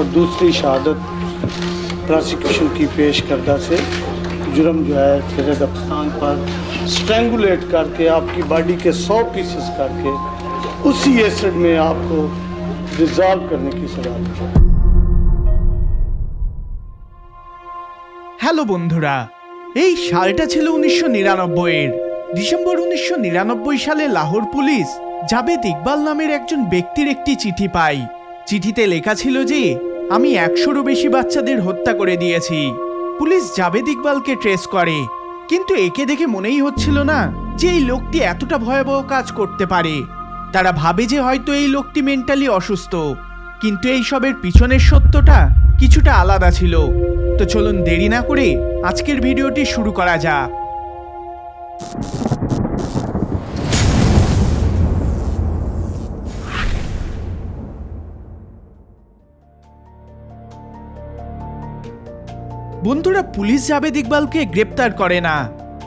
और दूसरी शहादत प्रोसिक्यूशन की पेश करदा से जुर्म जो है फिर दफ्तान पर स्ट्रेंगुलेट करके आपकी बॉडी के सौ पीसेस करके उसी एसिड में आपको डिजॉल्व करने की सजा दी হ্যালো বন্ধুরা এই সালটা ছিল উনিশশো নিরানব্বইয়ের ডিসেম্বর উনিশশো নিরানব্বই সালে লাহোর পুলিশ জাবেদ ইকবাল নামের একজন ব্যক্তির একটি চিঠি পাই চিঠিতে লেখা ছিল যে আমি একশোরও বেশি বাচ্চাদের হত্যা করে দিয়েছি। পুলিশ জাবেদ ইকবালকে ট্রেস করে। কিন্তু একে দেখে মনেই হচ্ছিল না যে এই লোকটি এতটা ভয়াবহ কাজ করতে পারে। তারা ভাবে যে হয়তো এই লোকটি মেন্টালি অসুস্থ। কিন্তু এই সবের পিছনের সত্যটা কিছুটা আলাদা ছিল। তো চলুন দেরি না করে আজকের ভিডিওটি শুরু করা যাক। বন্ধুরা পুলিশ জাবেদ ইকবালকে গ্রেপ্তার করে না।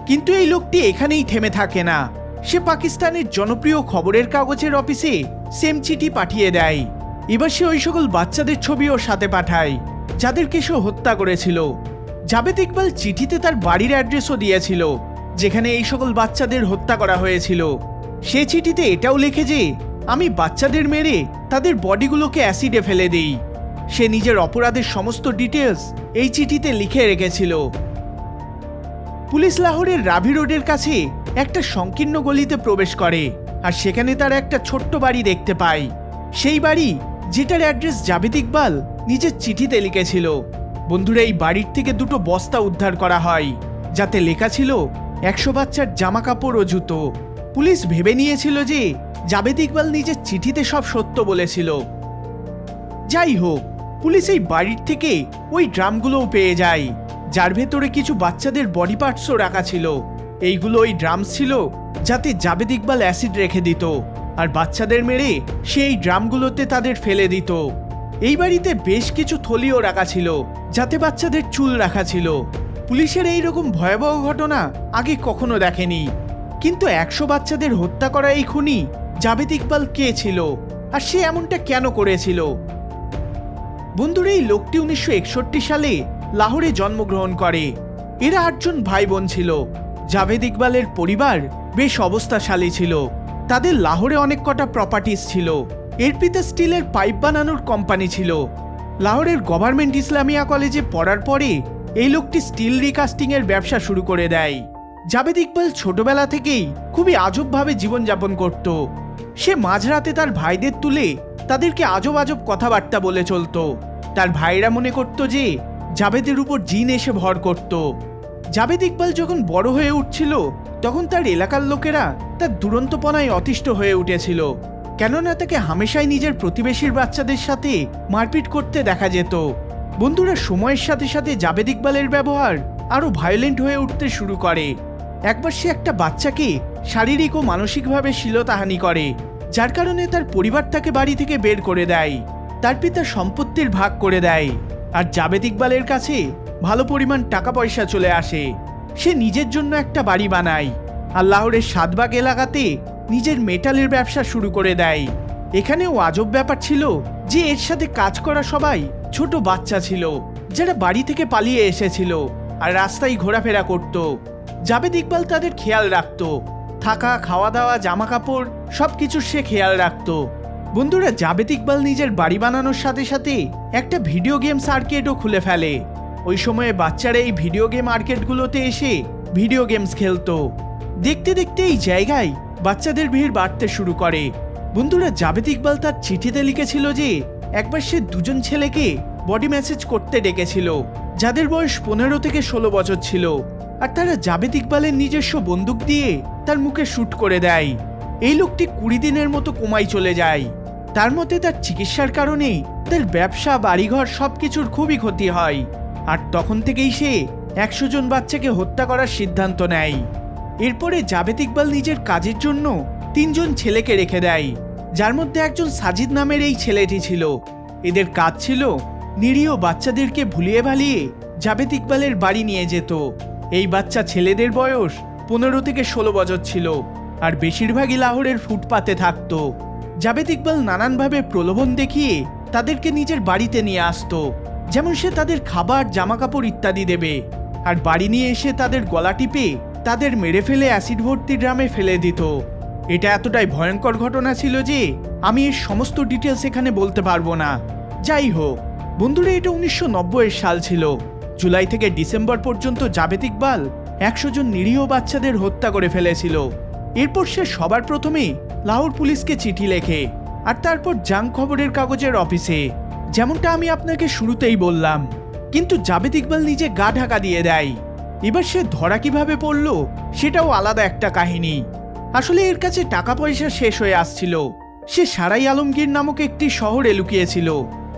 কিন্তু এই লোকটি এখানেই থেমে থাকে না। সে পাকিস্তানের জনপ্রিয় খবরের কাগজের অফিসে সেম চিঠি পাঠিয়ে দেয়। এবার সে ওই সকল বাচ্চাদের ছবিও সাথে পাঠায়, যাদেরকে সে হত্যা করেছিল। জাবেদ ইকবাল চিঠিতে তার বাড়ির অ্যাড্রেসও দিয়েছিল, যেখানে এই সকল বাচ্চাদের হত্যা করা হয়েছিল। সে চিঠিতে এটাও লেখে যে, আমি বাচ্চাদের মেরে তাদের বডিগুলোকে অ্যাসিডে ফেলে দেই। সে নিজের অপরাধের সমস্ত ডিটেলস এই চিঠিতে লিখে রেখেছিল। পুলিশ লাহোরের রাভি রোডের কাছে একটা সংকীর্ণ গলিতে প্রবেশ করে আর সেখানে তারা একটা ছোট্ট বাড়ি দেখতে পায়। সেই বাড়ি যেটার অ্যাড্রেস জাবেদ ইকবাল নিজের চিঠিতে লিখেছিল। বন্ধুরা, এই বাড়ির থেকে দুটো বস্তা উদ্ধার করা হয়, যাতে লেখা ছিল একশো বাচ্চার জামা কাপড় ও জুতো। পুলিশ ভেবে নিয়েছিল যে জাবেদ ইকবাল নিজের চিঠিতে সব সত্য বলেছিল। যাই হোক পুলিশ এই বাড়ির থেকে ওই ড্রামগুলোও পেয়ে যায়। যার ভেতরে কিছু বাচ্চাদের বডি পার্টসও রাখা ছিল। এইগুলো ওই ড্রামস ছিল যাতে জাবেদ ইকবাল অ্যাসিড রেখে দিত। আর বাচ্চাদের মেরে সে এই ড্রামগুলোতে তাদের ফেলে দিত। এই বাড়িতে বেশ কিছু থলিও রাখা ছিল, যাতে বাচ্চাদের চুল রাখা ছিল। পুলিশের এই রকম ভয়াবহ ঘটনা আগে কখনো দেখেনি। কিন্তু একশো বাচ্চাদের হত্যা করা এই খুনি জাবেদ ইকবাল কে ছিল? আর সে এমনটা কেন করেছিল? বন্ধুরা, এই লোকটি উনিশশো একষট্টি সালে লাহোরে জন্মগ্রহণ করে। এরা আটজন ভাই বোন ছিল। জাভেদ ইকবালের পরিবার বেশ অবস্থাশালী ছিল। তাদের লাহোরে অনেক কটা প্রপার্টিস ছিল। এর পিতা স্টিলের পাইপ বানানোর কোম্পানি ছিল। লাহোরের গভর্নমেন্ট ইসলামিয়া কলেজে পড়ার পরে এই লোকটি স্টিল রিকাস্টিং এর ব্যবসা শুরু করে দেয়। জাভেদ ইকবাল ছোটবেলা থেকেই খুবই আজবভাবে জীবনযাপন করত। সে মাঝরাতে তার ভাইদের তুলে তাদেরকে আজব আজব কথাবার্তা বলে চলতো। তার ভাইরা মনে করত যে, জাবেদের উপর জিন এসে ভর করত। জাবেদ ইকবাল যখন বড় হয়ে উঠছিল, তখন তার এলাকার লোকেরা তার দুরন্তপনায় অতিষ্ঠ হয়ে উঠেছিল। কেননা তাকে হামেশাই নিজের প্রতিবেশীর বাচ্চাদের সাথে মারপিট করতে দেখা যেত। বন্ধুরা, সময়ের সাথে সাথে জাবেদ ইকবালের ব্যবহার আরও ভায়োলেন্ট হয়ে উঠতে শুরু করে। একবার সে একটা বাচ্চাকে শারীরিক ও মানসিকভাবে শ্লীলতাহানি করে। যার কারণে তার পরিবার তাকে বাড়ি থেকে বের করে দেয়। তার পিতা সম্পত্তির ভাগ করে দেয়। আর জাবেদ ইকবালের কাছে ভালো পরিমাণ টাকা পয়সা চলে আসে। সে নিজের জন্য একটা বাড়ি বানায়। আর লাহোরের সাতবাগ এলাকাতে নিজের মেটালের ব্যবসা শুরু করে দেয়। এখানেও আজব ব্যাপার ছিল যে এর সাথে কাজ করা সবাই ছোট বাচ্চা ছিল, যারা বাড়ি থেকে পালিয়ে এসেছিল আর রাস্তায় ঘোরাফেরা করত। জাবেদ ইকবাল তাদের খেয়াল রাখতো। থাকা খাওয়া দাওয়া জামা কাপড় সব কিছুর সে খেয়াল রাখত। বন্ধুরা জাবেদ ইকবাল নিজের বাড়ি বানানোর সাথে সাথে একটা ভিডিও গেমস আর্কেডও খুলে ফেলে। ওই সময়ে বাচ্চারা এই ভিডিও গেম আর্কেডগুলোতে এসে ভিডিও গেমস খেলতো। দেখতে দেখতে এই জায়গায় বাচ্চাদের ভিড় বাড়তে শুরু করে। বন্ধুরা জাবেদ ইকবাল তার চিঠিতে লিখেছিল যে, একবার সে দুজন ছেলেকে বডি ম্যাসেজ করতে ডেকেছিল। যাদের বয়স পনেরো থেকে ষোলো বছর ছিল, আর তারা জাবেদ ইকবালের নিজস্ব বন্দুক দিয়ে তার মুখে শ্যুট করে দেয়। এই লোকটি কুড়ি দিনের মতো কোমায় চলে যায়। তার মতে তার চিকিৎসার কারণে তার ব্যবসা, বাড়িঘর সব কিছুর খুবই ক্ষতি হয়, আর তখন থেকেই সে একশো জন বাচ্চাকে হত্যা করার সিদ্ধান্ত নেয়। এরপরে জাবেদ ইকবাল নিজের কাজের জন্য তিনজন ছেলেকে রেখে দেয়, যার মধ্যে একজন সাজিদ নামের এই ছেলেটি ছিল। এদের কাজ ছিল নিরীহ বাচ্চাদেরকে ভুলিয়ে ভালিয়ে জাবেদ ইকবালের বাড়ি নিয়ে যেত। এই বাচ্চা ছেলেদের বয়স পনেরো থেকে ষোলো বছর ছিল আর বেশিরভাগই লাহোরের ফুটপাতে থাকতো। জাবেদ ইকবাল নানানভাবে প্রলোভন দেখিয়ে তাদেরকে নিজের বাড়িতে নিয়ে আসতো। যেমন সে তাদের খাবার, জামাকাপড় ইত্যাদি দেবে। আর বাড়ি নিয়ে এসে তাদের গলা টিপে তাদের মেরে ফেলে অ্যাসিড ভর্তি ড্রামে ফেলে দিত। এটা এতটাই ভয়ঙ্কর ঘটনা ছিল যে আমি এর সমস্ত ডিটেলস এখানে বলতে পারব না। যাই হোক বন্ধুরা, এটা উনিশশো সাল ছিল। জুলাই থেকে ডিসেম্বর পর্যন্ত জাবেদ ইকবাল একশো জন নিরীহ বাচ্চাদের হত্যা করে ফেলেছিল। এরপর সে সবার প্রথমে লাহোর পুলিশকে চিঠি লেখে আর তারপর জাং খবরের কাগজের অফিসে, যেমনটা আমি আপনাকে শুরুতেই বললাম। কিন্তু জাবেদ ইকবাল নিজে গা ঢাকা দিয়ে দেয়। এবার সে ধরা কীভাবে পড়ল, সেটাও আলাদা একটা কাহিনী। আসলে এর কাছে টাকা পয়সা শেষ হয়ে আসছিল। সে সারাই আলমগীর নামক একটি শহরে লুকিয়েছিল।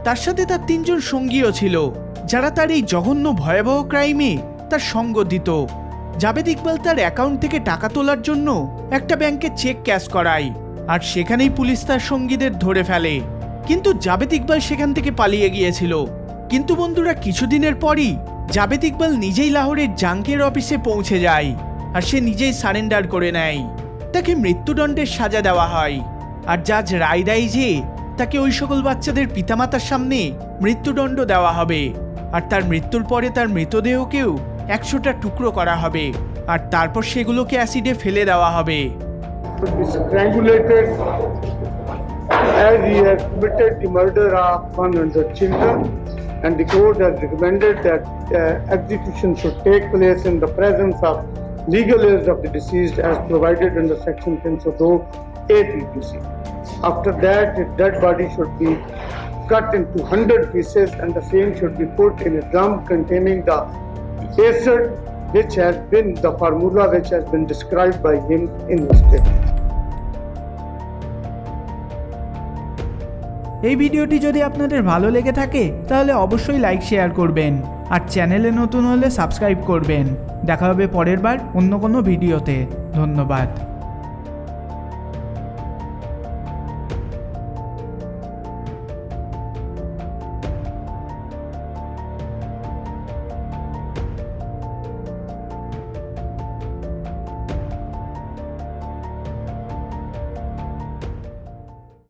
তার সাথে তার তিনজন সঙ্গীও ছিল, যারা তার এই জঘন্য ভয়াবহ ক্রাইমে তার সঙ্গ দিত। জাবেদ ইকবাল তার অ্যাকাউন্ট থেকে টাকা তোলার জন্য একটা ব্যাংকে চেক ক্যাশ করায়, আর সেখানেই পুলিশ তার সঙ্গীদের ধরে ফেলে। কিন্তু জাবেদ ইকবাল সেখান থেকে পালিয়ে গিয়েছিল। কিন্তু বন্ধুরা, কিছুদিনের পরই জাবেদ ইকবাল নিজেই লাহোরের জাঙ্কের অফিসে পৌঁছে যায়, আর সে নিজেই সারেন্ডার করে নেয়। তাকে মৃত্যুদণ্ডের সাজা দেওয়া হয়, আর জাজ রায় দেয় যে তাকে ওই সকল বাচ্চাদের পিতামাতার সামনে মৃত্যুদণ্ড দেওয়া হবে। আর তার মৃত্যুর পরে তার মৃতদেহকেও একশোটা টুকরো করা হবে। আর তারপর সেগুলোকে অ্যাসিডে ফেলে দেওয়া হবে। Legal age of the deceased as provided in section A PPC. After that, the dead body should be cut into 100 pieces and the same should be put in a drum containing the acid which has been the formula which has been described by him in his statement. এই ভিডিওটি যদি আপনাদের ভালো লেগে থাকে তাহলে অবশ্যই like share করবেন আর চ্যানেলে নতুন হলে সাবস্ক্রাইব করবেন দেখা হবে পরের বার অন্য কোনো ভিডিওতে ধন্যবাদ